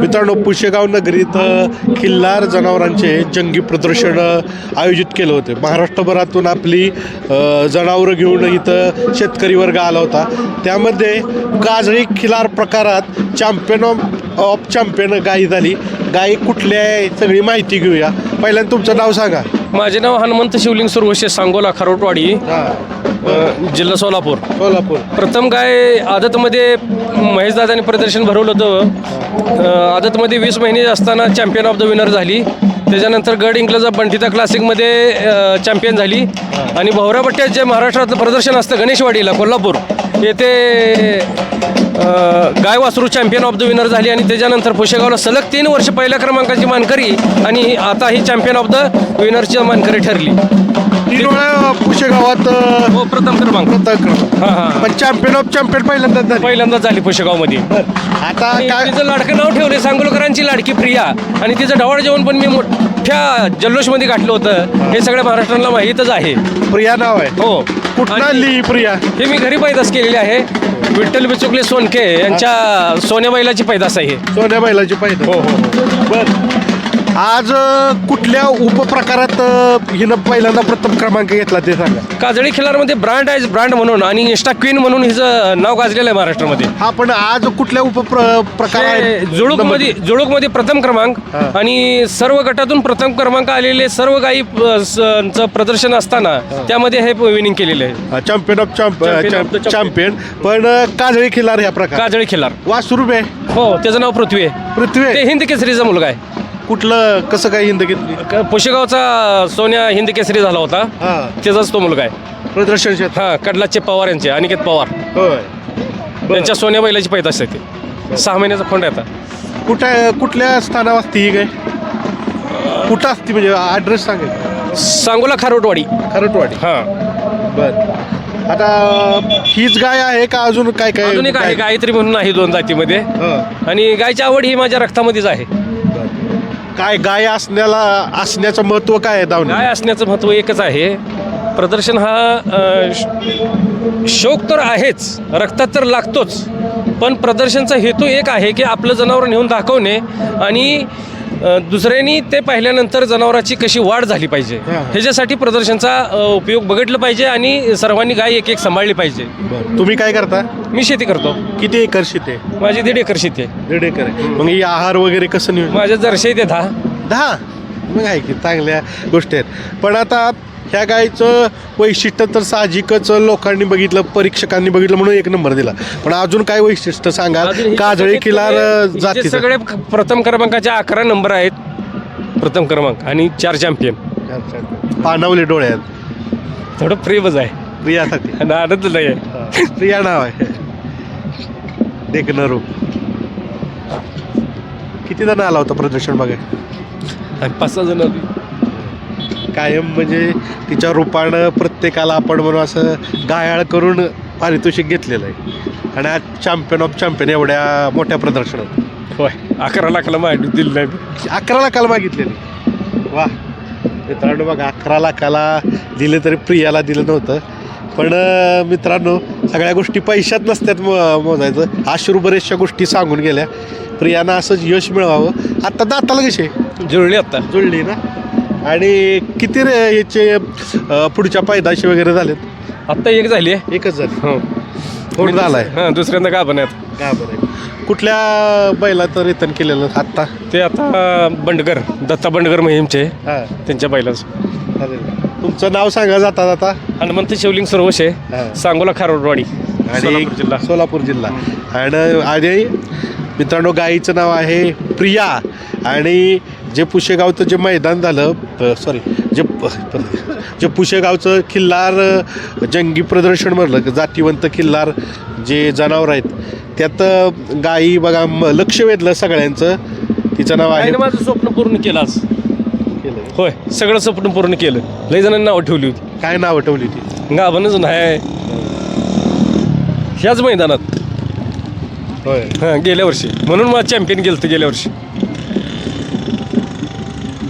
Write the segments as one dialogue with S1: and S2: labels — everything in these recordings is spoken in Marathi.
S1: मित्रांनो पुशेगाव नगरीत खिल्लार जनावरांचे जंगी प्रदर्शन आयोजित केलं होते. महाराष्ट्रभरातून आपली जनावरं घेऊन इथं शेतकरी वर्ग आला होता. त्यामध्ये काजळी खिलार प्रकारात चॅम्पियन ऑफ ऑफ चॅम्पियन गाई झाली. गाई कुठल्या आहे सगळी माहिती घेऊया. पहिल्यांदा तुमचं नाव सांगा.
S2: माझे नाव हनुमंत शिवलिंग सुरवशे सांगोला खारोटवाडी अ, जिल्हा सोलापूर.
S1: सोलापूर.
S2: प्रथम काय आदतमध्ये महेशदादांनी प्रदर्शन भरवलं होतं. अ, आदतमध्ये वीस महिने असताना चॅम्पियन ऑफ द विनर झाली. त्याच्यानंतर गड इंग्लजा बंटिता क्लासिकमध्ये अ, चॅम्पियन झाली. आणि भोवरा पट्ट्यात जे महाराष्ट्रातलं प्रदर्शन असतं गणेशवाडीला कोल्हापूर येथे गाय वासरू चॅम्पियन ऑफ द विनर झाली आणि त्याच्यानंतर पुशेगावला सलग तीन वर्ष पहिल्या क्रमांकाची मानकरी आणि आता ही चॅम्पियन ऑफ द विनरची मानकरी ठरली.
S1: तीन वेळा पुशेगावात
S2: हो प्रथम क्रमांक.
S1: प्रथम क्रमांक.
S2: हां हां.
S1: पण चॅम्पियन ऑफ चॅम्पियन पहिल्यांदाच झाली.
S2: पहिल्यांदाच झाली पुशेगावमध्ये.
S1: आता
S2: आणि
S1: काय
S2: तिचं लाडकं नाव ठेवले सांगोलकरांची लाडकी प्रिया. आणि तिचं ढवाळ जेवण पण मी मोठ्या जल्लोषमध्ये गाठलं होतं. हे सगळ्या महाराष्ट्राला माहीतच आहे.
S1: प्रिया नाव आहे.
S2: हो.
S1: कुठं
S2: आणि
S1: आली ही प्रिया?
S2: हे मी घरी पैदास केलेली आहे. विठ्ठल बिचुकले सोनके यांच्या सोन्याबाईलाची पैदास आहे.
S1: सोन्या बैलाची पाहिजे
S2: हो हो हो.
S1: बर. आज अ, कुठल्या उपप्रकारात अ, हिनं पहिल्यांदा प्रथम क्रमांक घेतला ते सांगा.
S2: काजळी खिलारमध्ये ब्रँड आहे ब्रँड म्हणून आणि इंस्टा क्वीन म्हणून हिचं नाव गाजलेलं आहे महाराष्ट्रामध्ये.
S1: हा पण आज कुठल्या उपप्रकार आहे
S2: जुळूकमध्ये जुळूकमध्ये प्रथम क्रमांक
S1: हा.
S2: आणि सर्व गटातून प्रथम क्रमांक आलेले सर्व गायी अ, स- चं प्रदर्शन असताना त्यामध्ये हे विनिंग केलेले आहे.
S1: Champion of
S2: Champion of the champion.
S1: Champion पण अ, काजळी खिलार ह्या प्रकार
S2: काजळी खिलार.
S1: वासुरूप आहे
S2: हो त्याचं नाव पृथ्वी आहे.
S1: पृथ्वी.
S2: ते. हिंद केसरीचा मुलगा आहे.
S1: कुठलं कसं काय हिंद घेतली?
S2: क- पुशेगावचा सोन्या हिंद केसरी झाला होता.
S1: हा.
S2: त्याचाच तो मुलगा आहे.
S1: प्रदर्शन क्षेत्र
S2: हा कडलाचे पवार यांचे अनिकेत पवार.
S1: होय. बरं.
S2: यांच्या सोन्या बैलाची पैदास आहे ते. सहा महिन्याचा खोंड आहे आता.
S1: कुठं कुठल्या स्थानावर असते ही काय कुठं असते म्हणजे ॲड्रेस सांगेल?
S2: सांगोला खारोटवाडी.
S1: खरटवाडी.
S2: हा.
S1: बर. आता हीच गाय आहे का अजून काय काय
S2: अजून एक आहे गायत्री म्हणून आहे दोन जातीमध्ये.
S1: हं.
S2: आणि गायची आवड ही माझ्या रक्तामध्येच आहे.
S1: काय गाय असण्याला असण्याचं महत्त्व काय आहे दावणी
S2: गाय असण्याचं महत्त्व एकच आहे. प्रदर्शन हा अ, श- शौक तर आहेच रक्तात तर लागतोच. पण प्रदर्शनचा हेतू एक आहे की आपलं जनावर नेऊन दाखवणे आणि दुसऱ्यांनी ते पाहिल्यानंतर जनावराची कशी वाढ झाली पाहिजे. ह्याच्यासाठी प्रदर्शनचा उपयोग बघितलं पाहिजे आणि सर्वांनी गाय एक एक सांभाळली पाहिजे.
S1: तुम्ही काय करता?
S2: मी शेती करतो.
S1: किती एकर शेती आहे?
S2: माझी दीड एकर शेती आहे.
S1: दीड एकर मग ही आहार वगैरे कसं नियोजन?
S2: माझ्या जरशे ते दहा.
S1: दहा? मग आहे की चांगल्या गोष्टी आहेत. पण आता ह्या गायचं वैशिष्ट्य तर साहजिकच लोकांनी बघितलं परीक्षकांनी बघितलं म्हणून एक नंबर दिला. पण अजून काय वैशिष्ट्य सांगाल? काजळी किलार जाती
S2: सगळे प्रथम क्रमांकाचे अकरा नंबर आहेत. प्रथम क्रमांक आणि चार चॅम्पियन
S1: पानवले डोळे आहेत.
S2: थोडं फ्रीबच आहे.
S1: प्रियासाठी
S2: आणि आनंद नाही आहे.
S1: प्रिया नाव आहे. देखणं रूप किती जण आला होता प्रदर्शन बघाय
S2: आणि पाच सहा जण
S1: कायम म्हणजे तिच्या रूपानं प्रत्येकाला आपण म्हणून असं गायाळ करून पारितोषिक घेतलेलं आहे. आणि आज चॅम्पियन ऑफ चॅम्पियन एवढ्या मोठ्या प्रदर्शनात.
S2: होय. अकरा लाखाला माहिती दिली नाही.
S1: अकरा लाखाला मागितलेली. वा. मित्रांनो बघा अकरा लाखाला दिले तरी प्रियाला दिलं नव्हतं. पण मित्रांनो सगळ्या गोष्टी पैशात नसतात मो मोजायचं. अश्रू बऱ्याचशा गोष्टी सांगून गेल्या. प्रियानं असंच यश मिळवावं. आत्ता दाताला कसे
S2: जुळली आता.
S1: जुळली ना? आणि किती रे याचे अं, पुढच्या पायदाशी वगैरे झालेत?
S2: आत्ता एक झाली आहे.
S1: एकच झाली.
S2: हो.
S1: फोड झालाय?
S2: हां दुसऱ्यांदा का बनत
S1: का बरं? कुठल्या बैलाचं रितन केलेलं आत्ता?
S2: ते आता बंडगर दत्ता बंडगर महिमचे.
S1: हां.
S2: त्यांच्या बैलाच.
S1: चालेल. तुमचं नाव सांगा जाता जाता
S2: हनुमंत शिवलिंग सरवशे
S1: हां.
S2: सांगोला खारोडवाडी
S1: आणि
S2: सोलापूर जिल्हा.
S1: सोलापूर जिल्हा. आणि आणि मित्रांनो गाईचं नाव आहे प्रिया. आणि जे पुशेगावचं जे मैदान झालं सॉरी जे जे पुशेगावचं खिल्लार अ, जंगी प्रदर्शन म्हणलं जातीवंत खिल्लार जे जनावर आहेत त्यात गाई बघा लक्ष वेधलं सगळ्यांचं. तिचं नाव आहे
S2: माझं स्वप्न पूर्ण केलं आज? होय सगळं स्वप्न पूर्ण केलं. लई जणांनी नावं ठेवली होती.
S1: काय नाव ठेवली ती?
S2: गाभणच नाही ह्याच मैदानात.
S1: होय.
S2: हां गेल्या वर्षी. म्हणून मला चॅम्पियन गेलं होतं गेल्या वर्षी.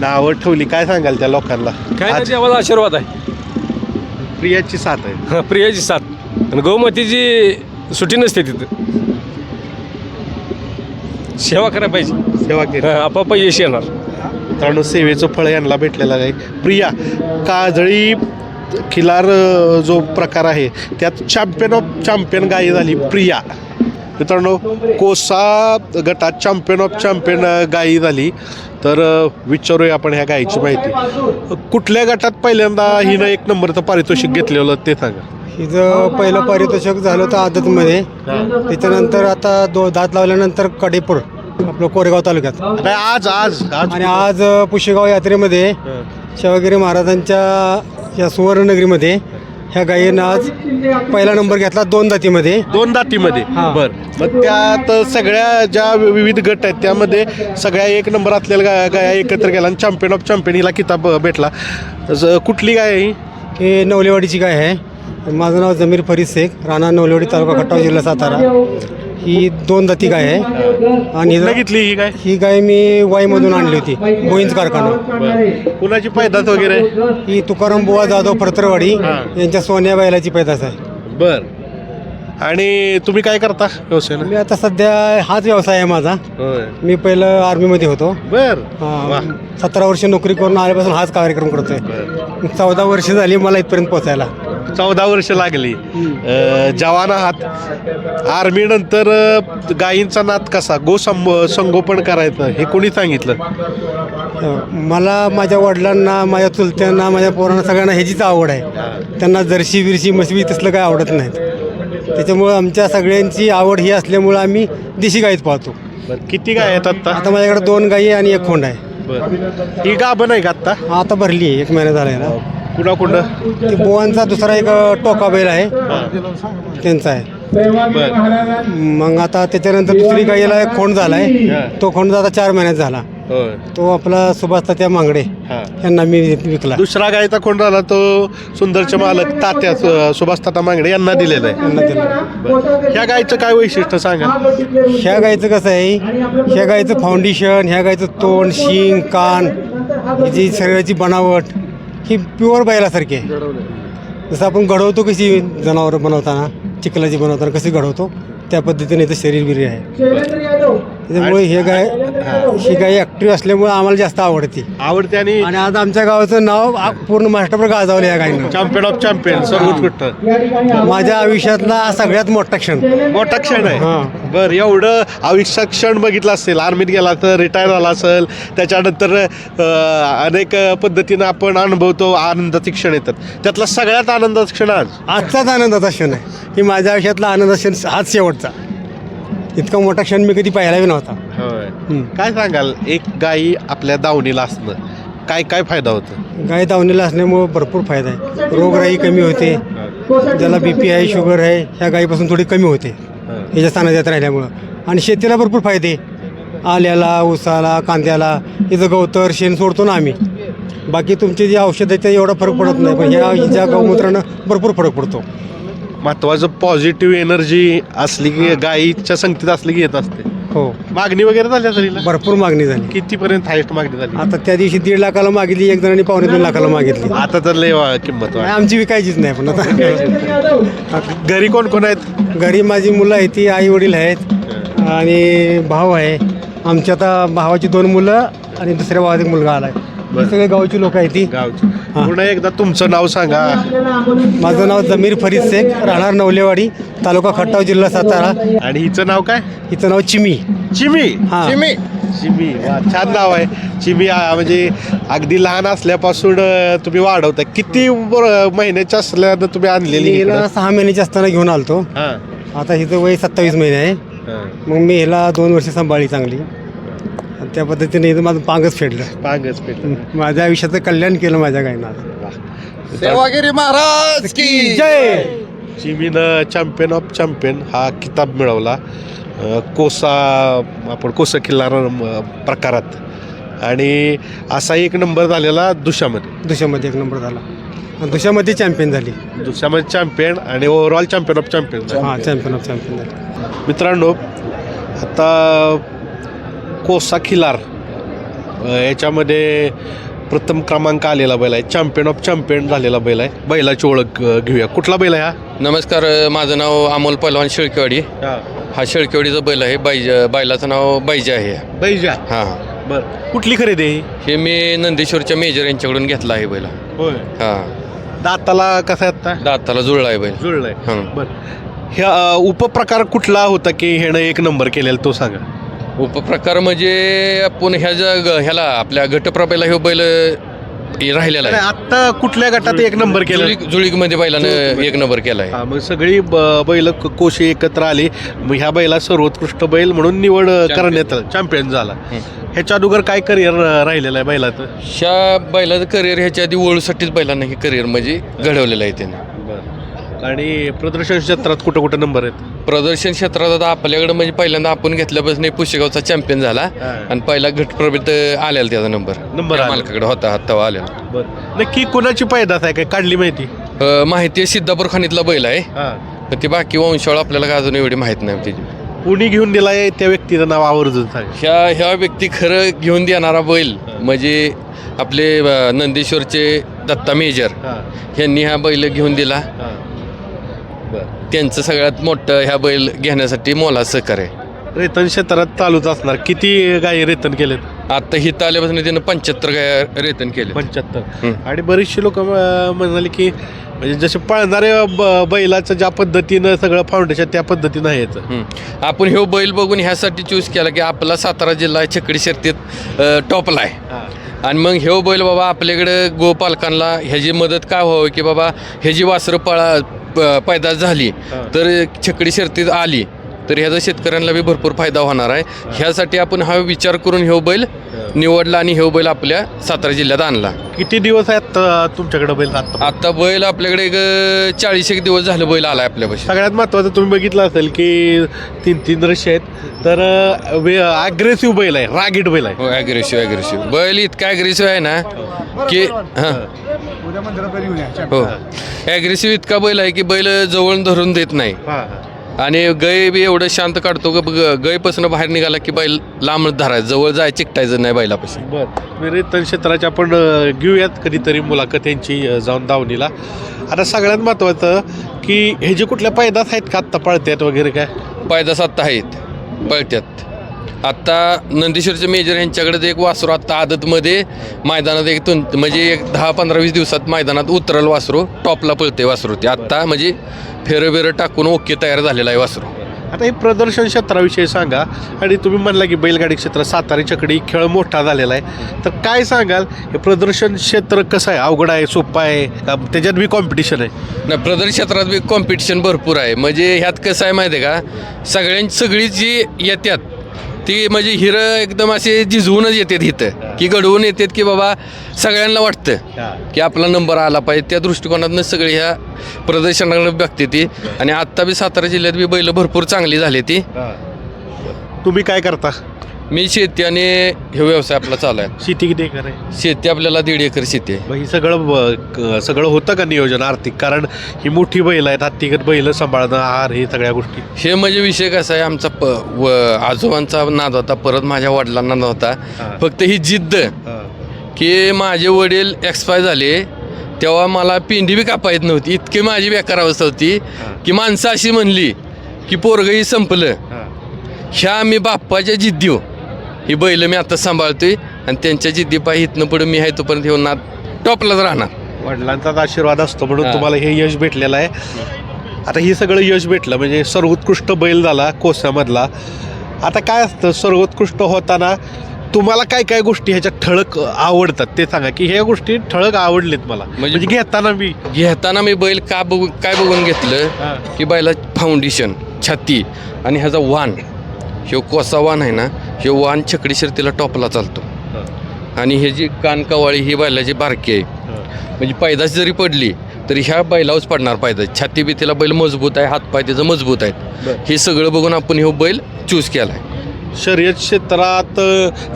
S1: नावं ठेवली. काय सांगाल त्या लोकांना?
S2: काय
S1: आज
S2: नाही देवाचा आशीर्वाद आहे.
S1: प्रियाची साथ आहे.
S2: हां प्रियाची साथ. आणि गौमतीची सुट्टी नसते तिथं. सेवा करायला पाहिजे.
S1: सेवा केली.
S2: हा, आपोआप यश येणार.
S1: मित्रांनो सेवेचं फळ यांना भेटलेलं आहे. प्रिया काजळी खिलार अ, जो प्रकार आहे त्यात चॅम्पियन ऑफ चॅम्पियन गायी झाली प्रिया. मित्रांनो कोसा गटात चॅम्पियन ऑफ चॅम्पियन गायी झाली. तर विचारूया आपण ह्या गायीची माहिती. कुठल्या गटात पहिल्यांदा हिनं एक नंबरचं पारितोषिक घेतलेलं ते सांगा.
S3: हिचं पहिलं पारितोषिक झालं होतं आदतमध्ये. त्याच्यानंतर आता दो दात लावल्यानंतर कडेपूर आपलं कोरेगाव तालुक्यात.
S1: आज आज
S3: आणि आज पुशेगाव यात्रेमध्ये शिवगिरी महाराजांच्या या सुवर्णनगरीमध्ये ह्या गायीनं आज पहिला नंबर घेतला दोन दातीमध्ये.
S1: दोन दातीमध्ये.
S3: हा.
S1: बर. मग त्यात सगळ्या ज्या विविध गट आहेत त्यामध्ये सगळ्या एक नंबर असलेल्या गाया गाया एकत्र गेला आणि चॅम्पियन ऑफ चॅम्पियन हिला किताब भेटला. ज- कुठली गाय आहे ही?
S3: हे नवलेवाडीची गाय आहे. माझं नाव जमीर फरीद शेख राणा नवलेवाडी तालुका खटाव जिल्हा सातारा. ही दोन दाती गाय आहे. आणि
S1: कुठनं घेतली ही गाय?
S3: ही गाय मी वाईमधून आणली होती बोईंज कारखाना.
S1: बर. कुणाची पैदास वगैरे?
S3: ही तुकाराम बुवा जाधव फरतरवाडी
S1: हा.
S3: यांच्या सोन्या बैलाची पैदास आहे.
S1: बर. आणि तुम्ही काय करता व्यवसाय
S3: मी आता सध्या हाच व्यवसाय आहे माझा.
S1: होय.
S3: मी पहिलं आर्मीमध्ये होतो.
S1: बर. वा.
S3: सतरा वर्ष नोकरी करून आल्यापासून हाच कार्यक्रम करतोय.
S1: बर.
S3: चौदा वर्ष झाली मला इथपर्यंत पोचायला.
S1: चौदा वर्ष लागली. जवान आहात. आर्मी नंतर अ, गायींचा नाद कसा? गो संगोपन करायचं हे कोणी सांगितलं?
S3: मला माझ्या वडिलांना माझ्या चुलत्यांना माझ्या पोरांना सगळ्यांना ह्याचीच आवड आहे. त्यांना जर्शी बिरशी मसवी तसलं काय आवडत नाहीत. त्याच्यामुळं आमच्या सगळ्यांची आवड ही असल्यामुळं आम्ही देशी गाईच पाहतो
S1: किती गाय आहेत आत्ता?
S3: आता माझ्याकडे दोन गायी आणि एक खोंड आहे.
S1: ही गाभण आहे का आत्ता?
S3: आता भरली आहे. एक महिना झाला आहे ना.
S1: कुणा कुणं
S3: ते बोवांचा दुसरा एक टोका बैल आहे. त्यांचा आहे. मग आता त्याच्यानंतर दुसरी गाईला एक खोंड झाला आहे
S1: हा.
S3: तो खोंड आता चार महिन्यात झाला. तो आपला सुभाष तात्या मांगडे यांना मी विकला.
S1: दुसरा गायचा कोण झाला तो सुंदरचे मालक तात्या सुभाष ताता मांगडे यांना दिलेला आहे.
S3: यांना दिला.
S1: ह्या गायचं काय वैशिष्ट्य सांगा?
S3: ह्या गाईचं कसं आहे? ह्या गाईचं फाउंडेशन ह्या गाईचं तोंड शिंग कान हिची शरीराची बनावट ही प्युअर बैलासारखी आहे. जसं आपण घडवतो कशी जनावरं बनवताना चिखलाची बनवताना कशी घडवतो त्या पद्धतीने इथं शरीर बिरी आहे. त्याच्यामुळे हे गाय ही. गाय ॲक्टिव्ह असल्यामुळे आम्हाला जास्त आवडते.
S1: आवडते आणि
S3: आणि आज आमच्या गावाचं नाव आ- पूर्ण महाराष्ट्रभर गाजवलं या गायीनं.
S1: चॅम्पियन ऑफ चॅम्पियन सर्वोत्कृष्ट
S3: माझ्या आयुष्यातला हा सगळ्यात मोठा क्षण.
S1: मोठा क्षण आहे.
S3: हां.
S1: बर एवढं आयुष्यात क्षण बघितला असेल आर्मीत गेला तर रिटायर झाला असेल त्याच्यानंतर अं, अनेक पद्धतीनं आपण अनुभवतो आनंदाचे क्षण येतात. त्यातला सगळ्यात आनंदाचा क्षण आज?
S3: आजचाच आनंदाचा क्षण आहे. की माझ्या आयुष्यातला आनंदाचा क्षण हाच शेवटचा. इतका मोठा क्षण मी कधी पाहिलाही नव्हता. हं.
S1: काय सांगाल एक गायी आपल्या दावणीला असणं काय काय फायदा होतो?
S3: गाय दावणीला असल्यामुळं भरपूर फायदा आहे. रोगराई कमी होते. ज्याला बी पी आहे शुगर आहे ह्या गायीपासून थोडी कमी होते. ह्याच्या स्थानात राहिल्यामुळं. आणि शेतीला भरपूर फायदे. आल्याला ऊसाला कांद्याला इथं गवतर शेण सोडतो ना आम्ही. बाकी तुमचे जे औषध आहे ते एवढा फरक पडत नाही. पण ह्या हिच्या गौमूत्रानं भरपूर फरक पडतो.
S1: महत्वाचं पॉझिटिव्ह एनर्जी असली की गायीच्या संगतीत असली की येत असते.
S3: हो.
S1: मागणी वगैरे झाली असेल हिला?
S3: भरपूर मागणी झाली.
S1: कितीपर्यंत हायस्ट मागणी झाली?
S3: आता त्या दिवशी दीड लाखाला मागितली एक जणांनी पावणे दोन लाखाला मागितली.
S1: आता तर लय वा- किंमत वाढली.
S3: आमची विकायचीच नाही पण आता.
S1: घरी कोण कोण आहेत?
S3: घरी माझी मुलं आहेत ती आई वडील आहेत आणि भाऊ आहे. आमच्या आता भावाची दोन मुलं आणि दुसऱ्या भावाचा एक मुलगा आलाय.
S1: बरं.
S3: हे सगळे गावची लोक आहेत ती.
S1: गावची.
S3: हां.
S1: पुन्हा एकदा तुमचं नाव सांगा.
S3: माझं नाव जमीर फरीद शेख राहणार नवलेवाडी तालुका खट्टाव जिल्हा सातारा.
S1: आणि हिचं नाव काय?
S3: हिचं नाव चिमी.
S1: चिमी?
S3: हां.
S1: चिमी. चिमी. वा छान नाव आहे. चिमी आ, म्हणजे अगदी लहान असल्यापासून अ, तुम्ही वाढवता किती वर- महिन्याच्या असल्यानं तुम्ही आणलेली इकडं?
S3: सहा महिन्याची असताना घेऊन आलतो.
S1: हां,
S3: आता हिचं वय सत्तावीस महिने आहे.
S1: हां.
S3: मग मी हिला दोन वर्ष सांभाळली चांगली. त्या पद्धतीने हिचं माझं पांगच फेडलं.
S1: पांगच पेटलं.
S3: माझ्या आयुष्याचं कल्याण केलं माझ्या गायनं
S1: वा.
S4: सेवागिरी महाराज की
S3: जय.
S1: चिमीनं चॅम्पियन ऑफ चॅम्पियन हा किताब मिळवला. अ, कोसा आपण कोसा किल्ला प्रकारात. आणि असा एक नंबर झालेला दुशामध्ये.
S3: दुशामध्ये एक नंबर झाला. आणि दुशामध्ये चॅम्पियन झाली.
S1: दुसऱ्यामध्ये चॅम्पियन आणि ओव्हरऑल चॅम्पियन ऑफ चॅम्पियन
S3: हां चॅम्पियन ऑफ चॅम्पियन झाली.
S1: मित्रांनो आता कोसा खिलार. याच्यामध्ये प्रथम क्रमांक आलेला बैल आहे. चॅम्पियन ऑफ चॅम्पियन झालेला बैल आहे. बैलाची ओळख घेऊया. कुठला बैल आहे
S5: नमस्कार अ, माझं नाव अमोल पहलवान शेळकेवाडी.
S1: हा.
S5: हा शेळकेवाडीचा बैल आहे. बाईज बैलाचं नाव बाईजा आहे.
S1: बैजा?
S5: हां.
S1: बर. कुठली खरेदी ही?
S5: हे मी नंदेश्वरच्या मेजर यांच्याकडून घेतला आहे बैल.
S1: होय.
S5: हां.
S1: दाताला कसा आहे आता
S5: दाताला जुळला आहे बैल.
S1: जुळलाय
S5: हं.
S1: बर. ह्या उपप्रकार कुठला होता की ह्यानं एक नंबर केलेला तो सांगा?
S5: उपप्रकार म्हणजे आपण ह्या ज्या ह्याला आपल्या घटप्रभेला हे बैल हे राहिलेला आहे.
S1: आत्ता कुठल्या गटात एक नंबर केला?
S5: जुळीक जुळीकमध्ये बैलानं. एक नंबर केला आहे
S1: मग सगळी ब- बैल क- कोशी एकत्र आली. मग ह्या बैला सर्वोत्कृष्ट बैल म्हणून निवड करण्यात आलं. चॅम्पियन झाला. ह्याच्या अगोदर काय करिअर राहिलेलं आहे बैलाचं?
S5: ह्या बैलाचं करिअर ह्याच्या आधी ओळूसाठीच बैलांना हे करिअर म्हणजे घडवलेलं आहे त्याने.
S1: आणि प्रदर्शन क्षेत्रात कुठं कुठं नंबर आहेत?
S5: प्रदर्शन क्षेत्रात आता आपल्याकडे म्हणजे पहिल्यांदा आपण घेतल्यापासून पुशेगावचा चॅम्पियन झाला.
S1: हा.
S5: आणि पहिला घटप्रभेत आलेला त्याचा नंबर
S1: नंबर आला.
S5: मालकाकडे होता हात तेव्हा आलेला.
S1: बरं. नक्की कोणाची पैदास आहे? काय काढली माहिती?
S5: अ, माहिती आहे सिद्धापूर खाणीतला बैल आहे.
S1: हा.
S5: पण ती बाकी वंशावळ आपल्याला काय अजून एवढी माहीत नाही त्याची.
S1: कुणी घेऊन दिलाय त्या व्यक्तीचं नाव आवर्जून सांग.
S5: ह्या ह्या व्यक्ती खरं घेऊन देणारा बैल म्हणजे आपले अ, नंदेश्वरचे दत्ता मेजर.
S1: हा.
S5: यांनी हा बैल घेऊन दिला.
S1: हा.
S5: त्यांचं सगळ्यात मोठं ह्या बैल घेण्यासाठी मोला सहकार्य आहे.
S1: रेतन क्षेत्रात चालूच असणार. किती गाय रेतन केलेत?
S5: आता हिथं आल्यापासून त्यानं पंच्याहत्तर काय रेतन केले
S1: पंच्याहत्तर.
S5: हं.
S1: आणि बरीचशी लोक म्हणाले की म्हणजे जसे पळणारे ब- बैलाचं ज्या पद्धतीनं सगळं फाउंडेशन त्या पद्धतीनं आहे याचं.
S5: हं. आपण ह्यो बैल बघून ह्यासाठी चूज केला की आपला सातारा जिल्हा छकडी शर्तीत अ, टॉपला आहे. आणि मग ह्यो बैल बाबा आपल्याकडं गोपालकांना ह्याची मदत काय व्हावं की बाबा ह्याची वासरं पळा पैदास झाली. तर छकडी शर्तीत आली तर ह्याचा शेतकऱ्यांना बी भरपूर फायदा होणार आहे. ह्यासाठी आपण हा विचार करून ह्यो बैल निवडला आणि ह्यो बैल आपल्या सातारा जिल्ह्यात आणला.
S1: किती दिवस आहेत अं, तुमच्याकडे बैल आता
S5: आता बैल आपल्याकडे एक चाळीस एक दिवस झालं बैल आलाय आपल्यापाशी.
S1: सगळ्यात महत्त्वाचं तुम्ही बघितलं असेल की तीन तीन रशी आहेत. तर अग्रेसिव्ह बैल आहे रागीट बैल आहे.
S5: हो ॲग्रेसिव्ह ॲग्रेसिव्ह बैल इतका ॲग्रेसिव्ह आहे ना की हां. हो. ॲग्रेसिव्ह इतका बैल आहे की बैल जवळ धरून देत नाही.
S1: हा.
S5: आणि गय बी एवढं शांत काढतो की ग- गयपासून बाहेर निघाला की बैल लांब धरायचं जवळ जाय चिकटायचं नाही बैलापाशी.
S1: बर. रेतन क्षेत्राची आपण घेऊयात कधीतरी मुलाखत यांची जाऊन दावणीला. आता सगळ्यात महत्त्वाचं की हे जे कुठल्या पैदास आहेत का आत्ता पळतात वगैरे काय?
S5: पायदास आत्ता आहेत पळत्यात. आत्ता नंदीश्वरचे मेजर यांच्याकडे एक वासरू आत्ता आदतमध्ये मैदानात एक दोन म्हणजे एक दहा पंधरा वीस दिवसात मैदानात उतरल वासरू टॉपला पळते वासरू ते. आत्ता म्हणजे फेरं बिरं टाकून ओके तयार झालेला आहे वासरू.
S1: आता हे प्रदर्शन क्षेत्राविषयी सांगा. आणि तुम्ही म्हणला की बैलगाडी क्षेत्र सातारी चकडी खेळ मोठा झालेला आहे. तर काय सांगाल? हे प्रदर्शन क्षेत्र कसं आहे? अवघड आहे? सोपं आहे? त्याच्यात बी कॉम्पिटिशन आहे?
S5: नाही प्रदर्शन क्षेत्रात बी कॉम्पिटिशन भरपूर आहे. म्हणजे ह्यात कसं आहे माहिती आहे का? सगळ्यांची सगळी जी येतात ती म्हणजे हिरं एकदम असे झिजवूनच येतात इथं. की घडवून येतात की बाबा सगळ्यांना वाटतं की आपला नंबर आला पाहिजे. त्या दृष्टिकोनातनं सगळी ह्या प्रदर्शनाकडे बघते ती. आणि आत्ता बी सातारा जिल्ह्यात बी बैल भरपूर चांगली झाली ती.
S1: तुम्ही काय करता?
S5: मी शेती आणि हे व्यवसाय आपला चालू आहे.
S1: शेती किती एकर आहे?
S5: शेती आपल्याला दीड एकर शेती आहे.
S1: मग ही सगळं ब- क- सगळं होतं का नियोजन आर्थिक? कारण ही मोठी बैल आहेत हत्तीगत बैल सांभाळणं आहार हे सगळ्या गोष्टी.
S5: हे म्हणजे विषय कसा आहे आमचा प व आजोबांचा नाद होता परत माझ्या वडिलांना नाद होता.
S1: हा.
S5: फक्त ही जिद्द. की माझे वडील एक्सपायर झाले तेव्हा मला पिंडी बी कापा येत नव्हती. इतकी माझी बेकार अवस्था होती की माणसं अशी म्हणली की पोरगही संपलं. ह्या मी बाप्पाच्या जिद्दीव ही बैल मी आता सांभाळतोय आणि त्यांच्या जिद्दी पायी इथनं पुढे मी आहे तोपर्यंत हे नाद टॉपलाच राहणार.
S1: वडिलांचाच आशीर्वाद असतो म्हणून
S5: हा.
S1: तुम्हाला हे यश भेटलेलं आहे. आता हे सगळं यश भेटलं म्हणजे सर्वोत्कृष्ट बैल झाला कोसामधला आता काय असतं सर्वोत्कृष्ट होताना तुम्हाला काय काय गोष्टी ह्याच्यात ठळक आवडतात ते सांगा की ह्या गोष्टी ठळक आवडलेत मला. म्हणजे घेताना मी.
S5: घेताना मी बैल का बघून काय बघून घेतलं की बैला फाउंडेशन छाती आणि ह्याचा वान. ह्यो कोसा वान आहे ना ह्यो वान छकडी शर्तीला टॉपला चालतो. आणि हे जी कानकावाळी ही बैलाची बारकी आहे. म्हणजे पैदास जरी पडली तरी ह्या बैलावच पडणार पायदास छाती बी तिला बैल मजबूत आहे हातपाय त्याचं मजबूत आहेत. हे सगळं बघून आपण ह्यो बैल चूज केला आहे
S1: शर्यत क्षेत्रात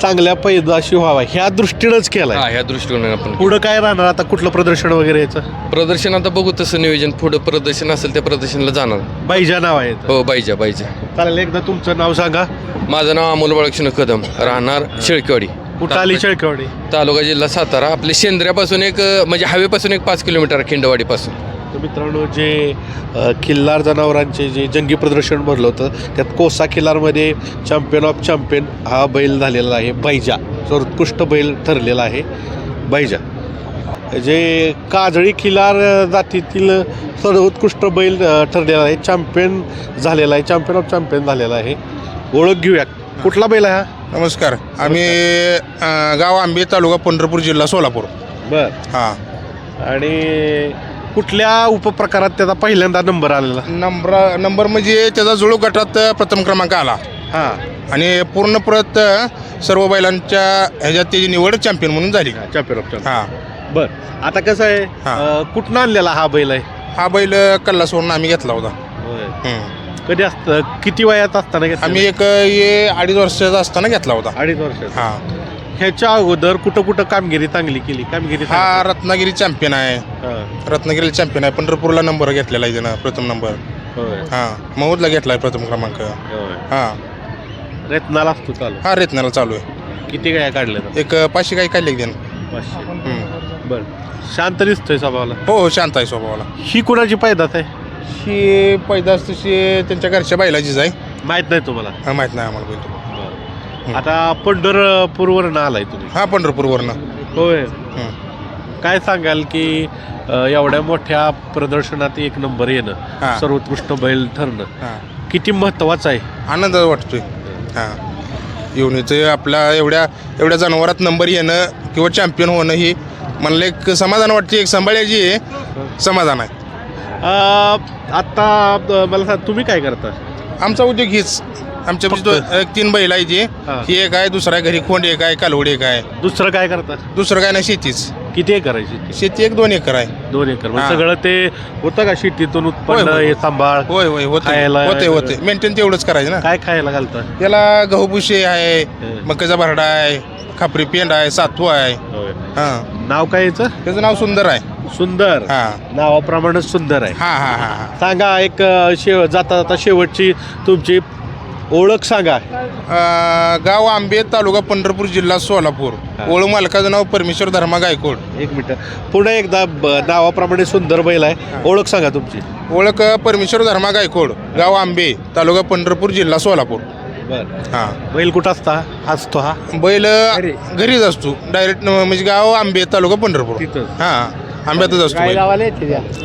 S1: चांगल्या पैदाशी व्हावा ह्या दृष्टीनंच केलाय.
S5: हा ह्या दृष्टिकोनाने आपण
S1: पुढं काय राहणार? आता कुठलं प्रदर्शन वगैरे याचं?
S5: प्रदर्शन आता बघू तसं नियोजन. पुढं प्रदर्शन असेल त्या प्रदर्शनाला जाणार.
S1: बाईजा नाव आहे. याचं.
S5: हो बाईजा बाईजा.
S1: चालेल एकदा तुमचं नाव सांगा.
S5: माझं नाव अमोल बाळकृष्ण कदम. राहणार शेळकेवाडी.
S1: कुठं आली
S5: तालुका-
S1: शेळकेवाडी?
S5: तालुका जिल्हा सातारा. आपले शेंद्र्यापासून एक म्हणजे हवेपासून एक पाच किलोमीटर खिंडवाडीपासून.
S1: तर मित्रांनो जे खिल्लार जनावरांचे जे जंगी प्रदर्शन भरलं होतं त्यात कोसा खिल्लारमध्ये चॅम्पियन ऑफ चॅम्पियन हा बैल झालेला आहे बैजा. सर्वोत्कृष्ट बैल ठरलेला आहे बैजा. जे काजळी खिलार जातीतील सर्वोत्कृष्ट बैल ठरलेला आहे चॅम्पियन झालेला आहे चॅम्पियन ऑफ चॅम्पियन झालेला आहे. ओळख घेऊया कुठला बैल आहे हा?
S6: नमस्कार. आम्ही गाव आंबे तालुका पंढरपूर जिल्हा सोलापूर.
S1: बर.
S6: हां.
S1: आणि कुठल्या उपप्रकारात त्याचा पहिल्यांदा नंबर आलेला?
S6: नंबर नंबर म्हणजे त्याचा जुळू गटात प्रथम क्रमांक आला.
S1: हां.
S6: आणि पूर्ण परत सर्व बैलांच्या ह्याच्यात त्याची निवड चॅम्पियन म्हणून झाली.
S1: चॅम्पियन ऑफ चॅम्पियन
S6: हां.
S1: बर. आता कसं आहे
S6: हा.
S1: अं, कुठनं आणलेला हा बैल आहे?
S6: हा बैल कल्लासवरून आम्ही घेतला होता.
S1: कधी असतं? किती वयात असताना?
S6: आम्ही एक अडीच वर्षाचा असताना घेतला होता.
S1: अडीच वर्ष
S6: हां.
S1: ह्याच्या अगोदर कुठं कुठं कामगिरी चांगली केली? कामगिरी
S6: हा रत्नागिरी चॅम्पियन आहे. रत्नागिरी चॅम्पियन आहे पंढरपूरला नंबर घेतलेला आहे त्यानं प्रथम नंबर
S1: हा, होय,
S6: हां घेतला आहे प्रथम क्रमांक.
S1: होय.
S6: हां.
S1: रत्नाला असतो चालू.
S6: हा रेतनाला चालू आहे.
S1: किती काय काढले
S6: एक पाचशे काही काढले त्यानं
S1: पाचशे.
S6: हं.
S1: बर. शांत दिसतोय स्वभावाला.
S6: हो हो शांत आहे स्वभावाला.
S1: ही कुणाची पैदात आहे?
S6: ही पैदास तशी त्यांच्या घरच्या बैलाचीच आहे
S1: माहीत नाही तुम्हाला.
S6: हा, माहीत नाही आम्हाला बैल
S1: आता पंढरपूरवरनं आलाय तुम्ही.
S6: हा पंढरपूरवरनं.
S1: होय.
S6: हं.
S1: काय सांगाल की अ, एवढ्या मोठ्या प्रदर्शनात एक नंबर येणं
S6: हा.
S1: सर्वोत्कृष्ट बैल ठरणं
S6: हा.
S1: किती महत्वाचं आहे?
S6: आनंद वाटतोय. हां. येऊन इथे आपल्या एवढ्या एवढ्या जनावरात नंबर येणं किंवा चॅम्पियन होणं ही मला एक समाधान वाटते एक सांभाळायची आहे समाधान आहे.
S1: अ, आता अ, मला सांग तुम्ही काय करता?
S6: आमचा उद्योग हीच. आमच्या
S1: फक्त?
S6: दो- एक तीन बैल आहे जी.
S1: हा.
S6: ही एक आहे दुसरा घरी खोंड एक आहे कालवड एक आहे.
S1: दुसरं काय करता
S6: दुसरं काय नाही शेतीच.
S1: किती एकर आहे शेती?
S6: शेती एक दोन एकर आहे.
S1: दोन एकर. मग
S6: हा.
S1: सगळं ते होतं का शेतीतून उत्पन्न
S6: होय.
S1: हे सांभाळ
S6: होय होय होते.
S1: खायला-
S6: होते होते मेंटेन तेवढंच करायचं ना.
S1: काय खायला घालता
S6: याला गहूभुशी आहे
S1: हं.
S6: मक्याचा भरडा आहे खापरी पेंड आहे सातू आहे. हां.
S1: नाव काय याचं?
S6: त्याचं नाव सुंदर आहे.
S1: सुंदर.
S6: हां.
S1: नावाप्रमाणे सुंदर आहे.
S6: हां हां हां हां.
S1: सांगा एक अ, शेव जाता जाता शेवटची तुमची ओळख सांगा.
S6: अं, गाव आंबे तालुका पंढरपूर जिल्हा सोलापूर. ओळख मालकाचं नाव परमेश्वर धर्मा गायकोड
S1: एक मिनिट. पुन्हा एकदा ब- नावाप्रमाणे सुंदर बैल आहे. ओळख सांगा तुमची.
S6: ओळख परमेश्वर धर्मा गायकोड गाव आंबे तालुका पंढरपूर जिल्हा सोलापूर.
S1: बर.
S6: हां.
S1: बैल कुठं असता? असतो हा?
S6: बैल घरीच असतो. डायरेक्ट म्हणजे गाव आंबे तालुका पंढरपूर. हां. आंब्यातच असतो बैल.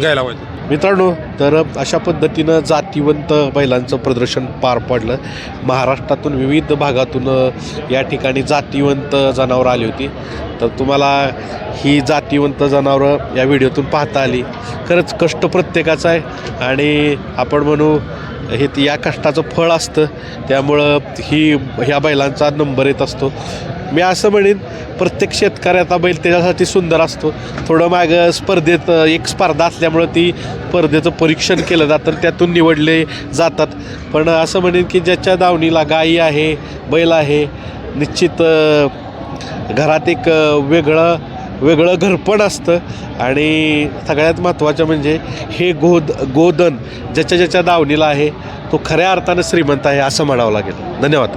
S6: गायला पाहिजे
S1: मित्रांनो तर अशा पद्धतीनं जातीवंत बैलांचं प्रदर्शन पार पडलं. महाराष्ट्रातून विविध भागातून या ठिकाणी जातीवंत जनावरं आली होती. तर तुम्हाला ही जातीवंत जनावरं या व्हिडिओतून पाहता आली. खरंच कष्ट प्रत्येकाचा आहे. आणि आपण म्हणू हे या कष्टाचं फळ असतं. त्यामुळं ही ह्या बैलांचा नंबर येत असतो. मी असं म्हणेन प्रत्येक शेतकऱ्याचा बैल त्याच्यासाठी सुंदर असतो. थोडं मागं स्पर्धेत एक स्पर्धा असल्यामुळं ती स्पर्धेचं परीक्षण केलं जातं त्यातून निवडले जातात. पण असं म्हणेन की ज्याच्या दावणीला गायी आहे बैल आहे निश्चित घरात एक वेगळं वेगळं घरपण असतं. आणि सगळ्यात महत्त्वाचं म्हणजे हे गोद गोदन ज्याच्या ज्याच्या दावणीला आहे तो खऱ्या अर्थानं श्रीमंत आहे असं म्हणावं लागेल. धन्यवाद.